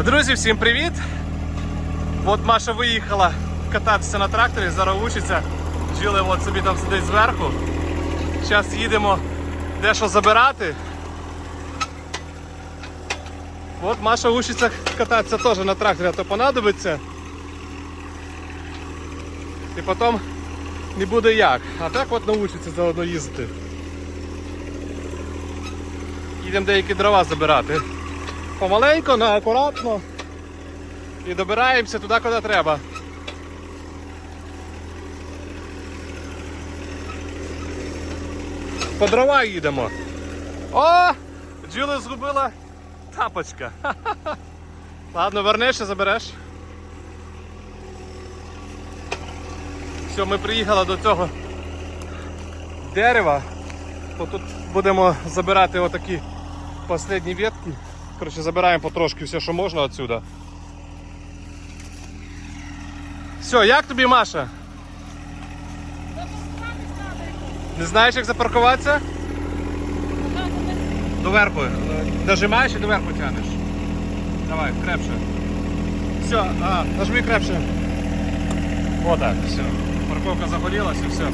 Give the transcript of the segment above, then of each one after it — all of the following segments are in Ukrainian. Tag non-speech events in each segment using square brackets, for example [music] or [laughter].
Друзі, всім привіт! От Маша виїхала кататися на тракторі, зараз учиться. Жили от собі там сидить зверху. Зараз їдемо дещо забирати. От Маша учиться кататися теж на тракторі, а то понадобиться. І потім не буде як. А так от научиться заодно їздити. Їдемо деякі дрова забирати. Помаленько, но акуратно. І добираємося туди, куди треба. По дрова їдемо. О! Джули згубила тапочка. [laughs] Ладно, вернешся, забереш. Все, ми приїхали до цього дерева. Тут будемо забирати отакі останні ветки. Коротше, забираємо потрошки все, що можна отсюда. Все, як тобі, Маша? Не знаєш, як запаркуватися? Доверху. Нажимаєш і доверху тянеш. Давай, крепше. Все, а, нажми крепше. Отак, все. Парковка загорілась і все.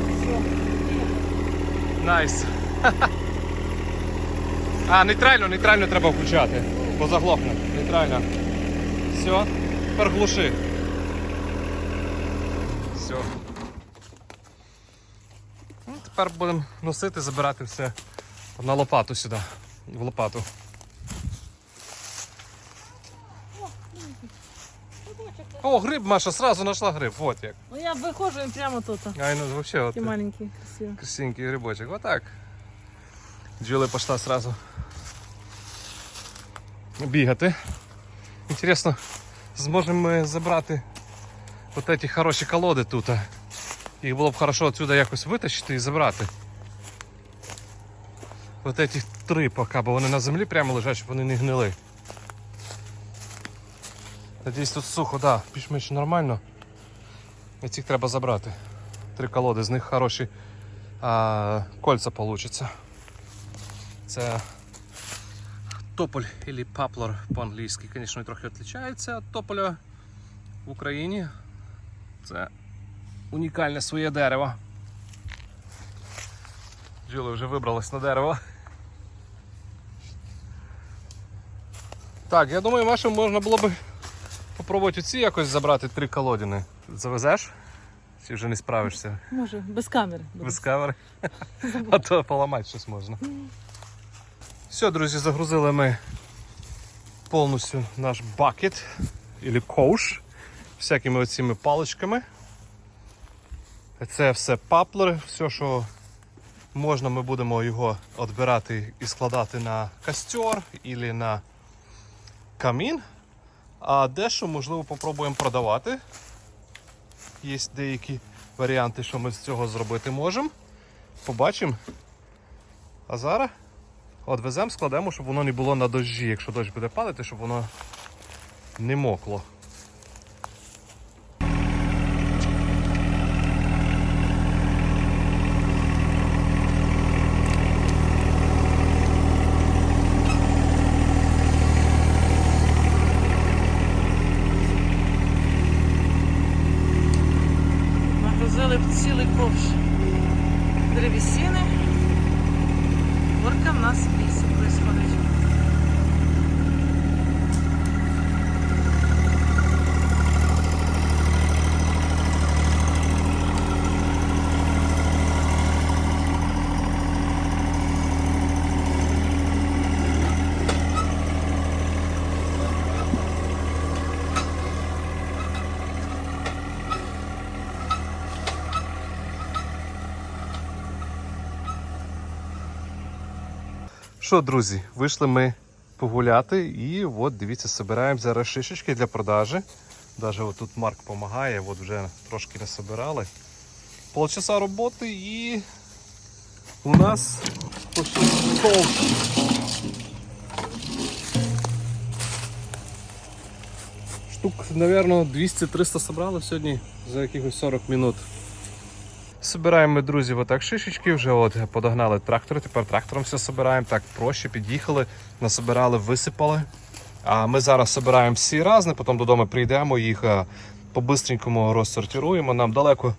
Найс. [laughs] А, нейтрально, нейтрально треба включати. Бо заглохне. Нейтрально. Все. Тепер глуши. Все. Ну, тепер будемо носити, забирати все на лопату сюди. В лопату. О, гриб, Маша, сразу знайшла гриб. Вот як. Ну я виходжу і прямо тут. Ай, ну вообще вот. Маленькі, красиві. Красивенький грибочек. Вот так. Джилли пошла сразу бігати. Інтересно, зможемо ми забрати от ці хороші колоди тут. Їх було б хорошо отсюда якось витащити і забрати. От ці три поки, бо вони на землі прямо лежать, щоб вони не гнили. Надіюсь, тут сухо, да, більш-менш нормально. І цих треба забрати. Три колоди, з них хороші а, кольца получится. Це тополь или паплор по-англійськи, звісно, трохи відрізняється від тополя в Україні. Це унікальне своє дерево. Джули вже вибралась на дерево. Так, я думаю, Маша, можна було б попробувати ці якось забрати три колодини. Завезеш? Чи вже не справишся? Може, без камери. Без камери. [laughs] А то поламати щось можна. Все, друзі, загрузили ми повністю наш бакет або ковш всякими оціми паличками. Це все паплер, все, що можна, ми будемо його відбирати і складати на костер або на камін. А дещо, можливо, попробуємо продавати. Є деякі варіанти, що ми з цього зробити можемо. Побачимо. А зараз відвеземо, складемо, щоб воно не було на дощі. Якщо дощ буде падати, щоб воно не мокло. Нагрузили б цілий ковш древесини. Горка в нас Що, друзі, вийшли ми погуляти і от дивіться, збираємо зараз шишечки для продажі. Навіть от тут Марк допомагає, от вже трошки не собирали. Полчаса роботи і у нас почти. Штук, наверное, 200-300 собрали сьогодні за якихось 40 минут. Собираємо друзі, отак шишечки, вже от подогнали трактор, тепер трактором все собираємо, так проще під'їхали, насобирали, висипали. А ми зараз збираємо всі разом, потім додому прийдемо, їх е, по-бистренькому розсортируємо. Нам далеко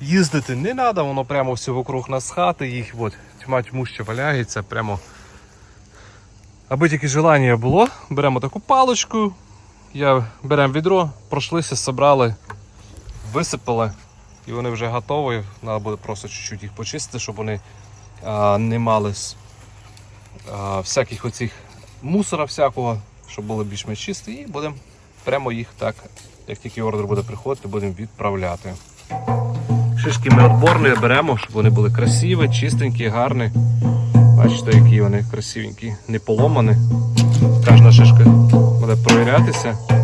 їздити не треба, воно прямо все вокруг нас хати, їх от, тьма тьму ще валяється. Прямо. Аби тільки желання було, беремо таку паличку, я, беремо відро, пройшлися, зібрали, висипали, і вони вже готові. Треба буде просто чуть-чуть їх почистити, щоб вони а, не мали а, всяких оцих мусора всякого, щоб були більш-менш чисті, і будемо прямо їх так, як тільки ордер буде приходити, будемо відправляти. Шишки ми отборні беремо, щоб вони були красиві, чистенькі, гарні. Бачите, які вони красивенькі, не поломані. Кожна шишка буде провірятися.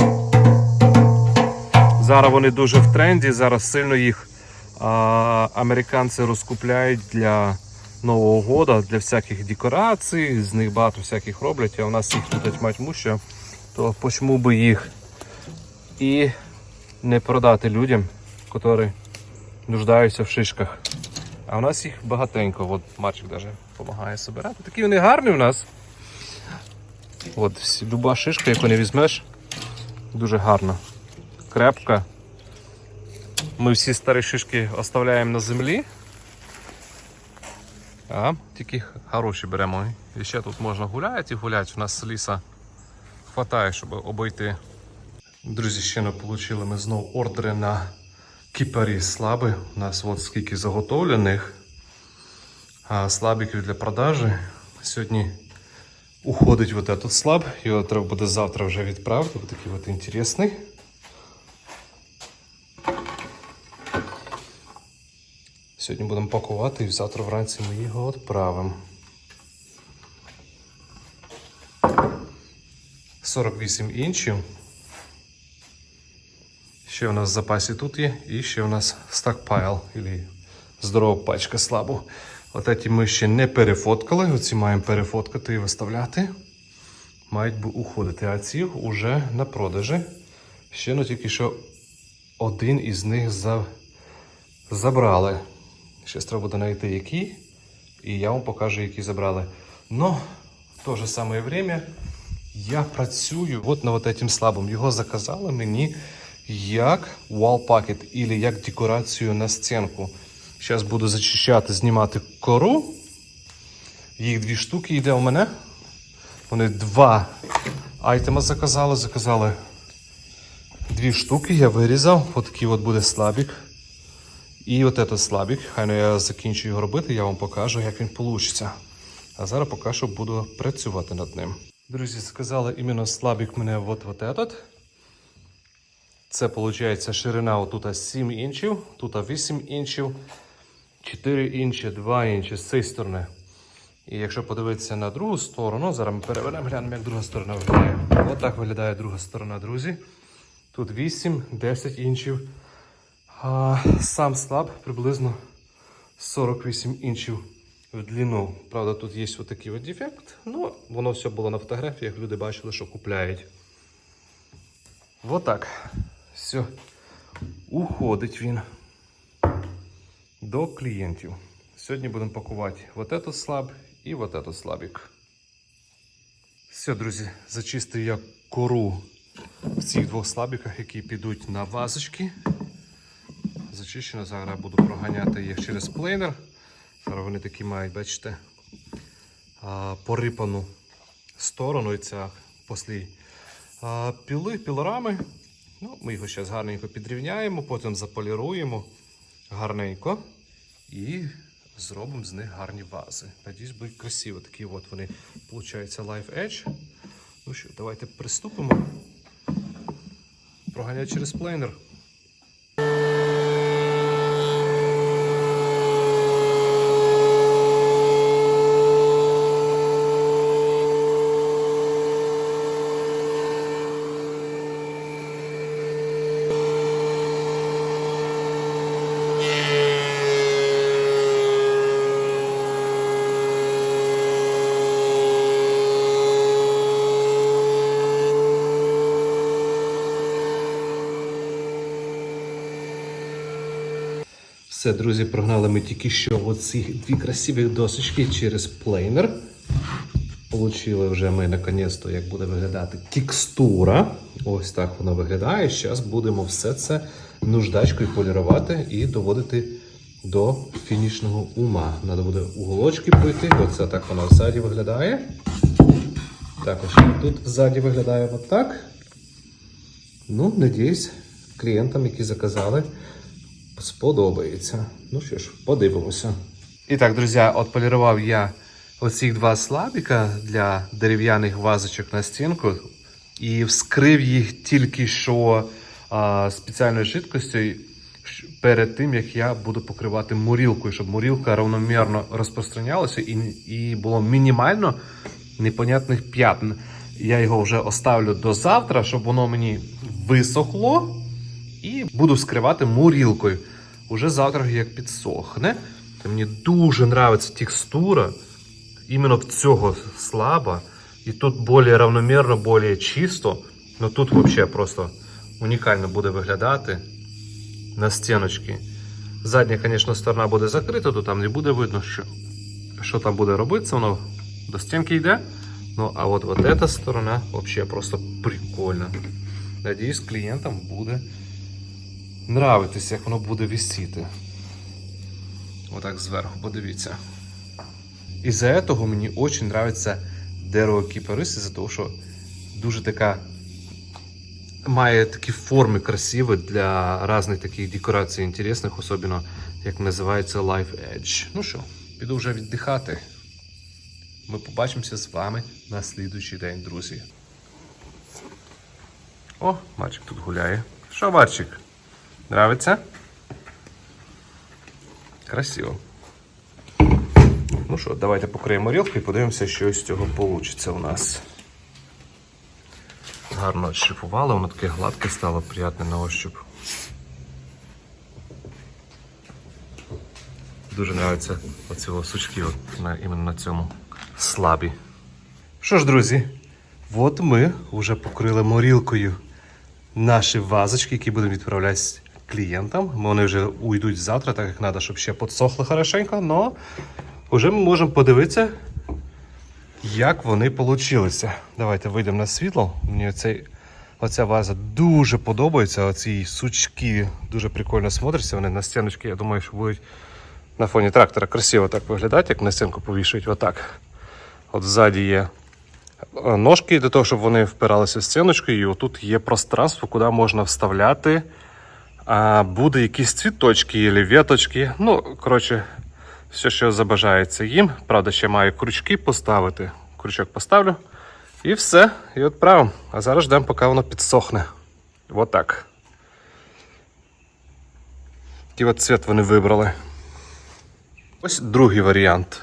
Зараз вони дуже в тренді, зараз сильно їх а, американці розкупляють для Нового года, для всяких декорацій, з них багато всяких роблять, а у нас їх тут тьма тьмуща, то почому би їх і не продати людям, які нуждаються в шишках. А у нас їх багатенько. От Марчик навіть допомагає збирати. Такі вони гарні у нас. От, люба шишка, яку не візьмеш, дуже гарна. Крепка. Ми всі старі шишки оставляємо на землі. А тільки хороші беремо. І ще тут можна гуляти і гуляти. У нас ліса хватає, щоб обійти. Друзі, ще не отримали ми знову ордери на кіпарі слаби. У нас от скільки заготовлених а, слабиків для продажі. Сьогодні уходить вот этот слаб. Його треба буде завтра вже відправити. Ось такий от інтересний. Сьогодні будемо пакувати і завтра вранці ми його відправимо. 48 інчів. Ще у нас в запасі тут є, і ще у нас стакпайл, або здорова пачка слабу. От ці ми ще не перефоткали, оці маємо перефоткати і виставляти. Мають би уходити, а ці вже на продажі. Ще ну тільки що один із них за... забрали. Ще треба буде знайти які, і я вам покажу, які забрали. Но в то же самое время я працюю от на вот этим слабом. Його заказали мені як wall pocket, або як декорацію на стінку. Зараз буду зачищати, знімати кору. Їх дві штуки йде у мене. Вони два айтема заказали. Заказали дві штуки, я вирізав. От от буде слабік. І от этот слабік, хай ну я закінчу його робити, я вам покажу, як він вийде. А зараз поки що буду працювати над ним. Друзі, сказали іменно слабік мене от, от этот. Це виходить ширина отут 7 інчів, тут 8 інчів, 4 інчі, 2 інчі з цієї сторони. І якщо подивитися на другу сторону, зараз ми перевернемо, глянемо, як друга сторона виглядає. Ось так виглядає друга сторона, друзі. Тут 8-10 інчів. А сам слаб приблизно 48 інчів в длину. Правда, тут є ось такий от дефект. Ну, воно все було на фотографіях, люди бачили, що купляють. Вот так. Все. Уходить він до клієнтів. Сьогодні будемо пакувати вот этот слаб і вот этот слабик. Все, друзі, зачистив я кору в цих двох слабиках, які підуть на вазочки. Зачищено, зараз буду проганяти їх через плейнер. Зараз вони такі мають, бачите, порипану сторону і ця послій піли, пілорами. Ну, ми його зараз гарненько підрівняємо, потім заполіруємо гарненько і зробимо з них гарні вази. Надіюсь, будуть красиві. Такі от вони, виходить, Life Edge. Ну що, давайте приступимо. Проганяти через плейнер. Все, друзі, прогнали ми тільки що оці дві красиві досочки через плейнер. Получили вже ми наконець-то, як буде виглядати текстура. Ось так воно виглядає. Зараз будемо все це нуждачкою полірувати і доводити до фінішного ума. Треба буде уголочки пройти. Оце так воно ззаді виглядає. Також тут ззаді виглядає отак. Ну, надіюсь, клієнтам, які заказали, сподобається. Ну що ж, подивимося. І так, друзі, от полірував я оці два слабіка для дерев'яних вазочок на стінку і вскрив їх тільки що а, спеціальною жидкостю перед тим, як я буду покривати мурілкою, щоб мурілка равномірно розпространялася і, і було мінімально непонятних п'ятн. Я його вже оставлю до завтра, щоб воно мені висохло. І буду вскривати мурілкою. Уже завтра як підсохне. Та мені дуже подобається текстура. Іменно цього слаба. І тут більш равномірно, більш чисто. Ну тут взагалі просто унікально буде виглядати на стіночки. Задня, звісно, сторона буде закрита, то там не буде видно, що, що там буде робитися. Воно до стінки йде. Ну, а от, от эта сторона взагалі просто прикольна. Надіюсь, клієнтам буде нравитися, як воно буде висіти. Отак зверху, подивіться. Із-за цього мені дуже подобається дерево кіпарис, із-за того, що дуже така має такі форми красиві для різних таких декорацій інтересних, особливо як називається Life Edge. Ну що, піду вже віддихати. Ми побачимося з вами на слідуючий день, друзі. О, Марчик тут гуляє. Що, Марчик? Нравиться? Красиво. Ну що, давайте покриємо рілку і подивимося, що з цього вийде у нас. Гарно відшліфували, воно таке гладке стало, приємне на ощуп. Дуже подобаються оці сучки іменно на цьому слабі. Що ж, друзі, от ми вже покрили морілкою наші вазочки, які будемо відправляти клієнтам. Вони вже уйдуть завтра, так як треба, щоб ще підсохли хорошенько, але вже ми можемо подивитися, як вони получилися. Давайте вийдемо на світло. Мені оцей, оця ваза дуже подобається. Оці сучки дуже прикольно смотряться. Вони на стіночки, я думаю, що будуть на фоні трактора красиво так виглядати, як на стінку повішують. Отак. От ззаді є е, ножки для того, щоб вони впиралися в стіночку, і отут є пространство, куди можна вставляти. А буде якісь цвіточки або віточки. Ну, коротше, все, що забажається їм. Правда, ще маю крючки поставити. Крючок поставлю. І все, і відправимо. А зараз ждемо, поки воно підсохне. Отак. Такий от цвіт вони вибрали. Ось другий варіант.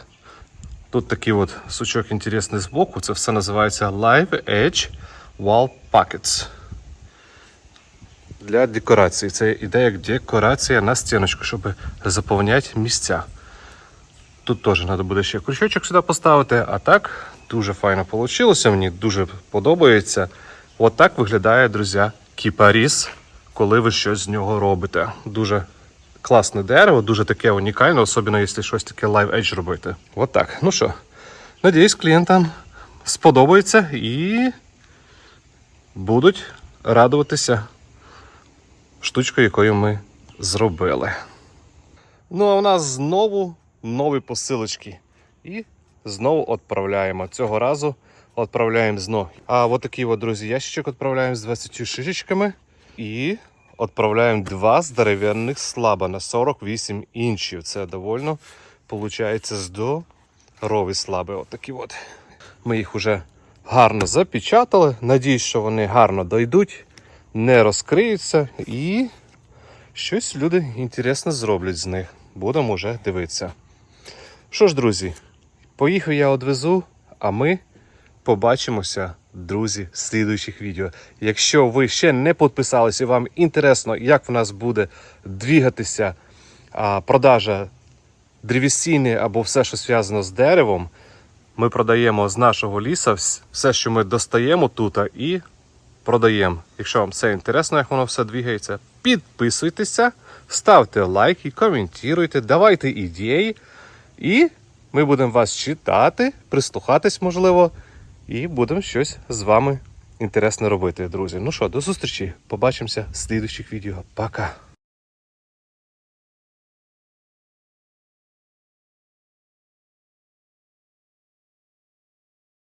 Тут такий от сучок інтересний збоку. Це все називається Live Edge Wall Pockets. Для декорації. Це іде як декорація на стіночку, щоб заповняти місця. Тут теж треба буде ще крючочок сюди поставити, а так дуже файно вийшло. Мені дуже подобається. От так виглядає, друзі, кіпаріс, коли ви щось з нього робите. Дуже класне дерево, дуже таке унікальне, особливо якщо щось таке Live Edge робити. От так. Ну що, надіюсь, клієнтам сподобається і будуть радуватися штучкою, якою ми зробили. Ну, а в нас знову нові посилочки. І знову відправляємо. Цього разу відправляємо знову. А от такий от, друзі, ящичок відправляємо з 20 шишечками. І відправляємо два здоровенних слаба на 48 інчів. Це довольно, виходить, здорові слаби. От такі от. Ми їх вже гарно запечатали. Надіюсь, що вони гарно дойдуть, не розкриються і щось люди інтересне зроблять з них. Будемо вже дивитися. Що ж, друзі, поїхав я одвезу, а ми побачимося, друзі, в слідуючих відео. Якщо ви ще не підписалися і вам інтересно, як в нас буде двігатися а, продажа древесини або все, що зв'язано з деревом, ми продаємо з нашого ліса все, що ми достаємо тут, і продаємо. Якщо вам все інтересно, як воно все двігається, підписуйтеся, ставте лайки, коментуйте, давайте ідеї. І Ми будемо вас читати, прислухатись, можливо, і будемо щось з вами інтересне робити, друзі. Ну що, до зустрічі. Побачимося в слідуючих відео. Пока!